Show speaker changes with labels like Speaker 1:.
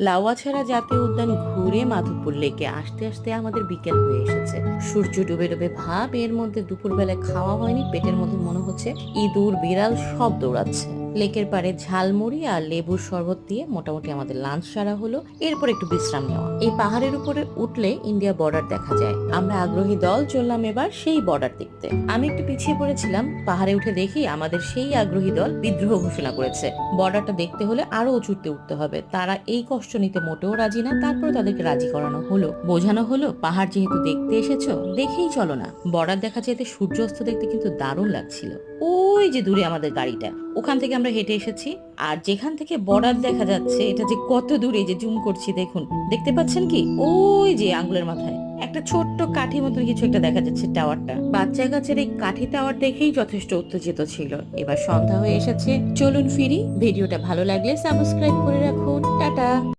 Speaker 1: লাউয়াছড়া জাতীয় উদ্যান ঘুরে মাধবপুর লেকে আসতে আসতে আমাদের বিকেল হয়ে এসেছে। সূর্য ডুবে ডুবে ভাব, এর মধ্যে দুপুরবেলায় খাওয়া হয়নি, পেটের মধ্যে মনে হচ্ছে ইঁদুর বিড়াল সব দৌড়াচ্ছে। লেকের পাড়ে ঝালমুড়ি আর লেবুর শরবত দিয়ে মোটামুটি আমাদের লাঞ্চ সারা হলো। এরপর একটু বিশ্রাম নেওয়া। এই পাহাড়ের উপরে উঠলে ইন্ডিয়া বর্ডার দেখা যায়। আমরা আগ্রহী দল চললাম এবার সেই বর্ডার দেখতে। আমি একটু পিছিয়ে পড়েছিলাম। পাহাড়ে উঠে দেখি আমাদের সেই আগ্রহী দল বিদ্রোহ ঘোষণা করেছে। বর্ডারটা দেখতে হলে আরও উঁচুতে উঠতে হবে। তারা এই কষ্ট নিতে মোটেও রাজি না। তারপরে তাদেরকে রাজি করানো হলো। বোঝানো হলো, পাহাড় যেহেতু দেখতে এসেছ, দেখেই চলো না। বর্ডার দেখা যেতে সূর্যাস্ত দেখতে কিন্তু দারুণ লাগছিল। ওই যে দূরে আমাদের গাড়িটা। ওখান থেকে আমরা হেঁটে এসেছি, আর যেখান থেকে বর্ডার দেখা যাচ্ছে, এটা যে কত দূরে যে জুম করছি, দেখুন। দেখতে পাচ্ছেন কি? ওই যে আঙ্গুলের মাথায়। একটা ছোট্ট কাঠি মতন কিছু একটা দেখা যাচ্ছে টাওয়ারটা। বাচ্চা গাছের এই কাঠি টাওয়ার দেখেই যথেষ্ট উত্তেজিত ছিল। এবার সন্ধ্যা হয়ে এসেছে। চলুন ফিরি। ভিডিওটা ভালো লাগলে সাবস্ক্রাইব করে রাখুন। টাটা!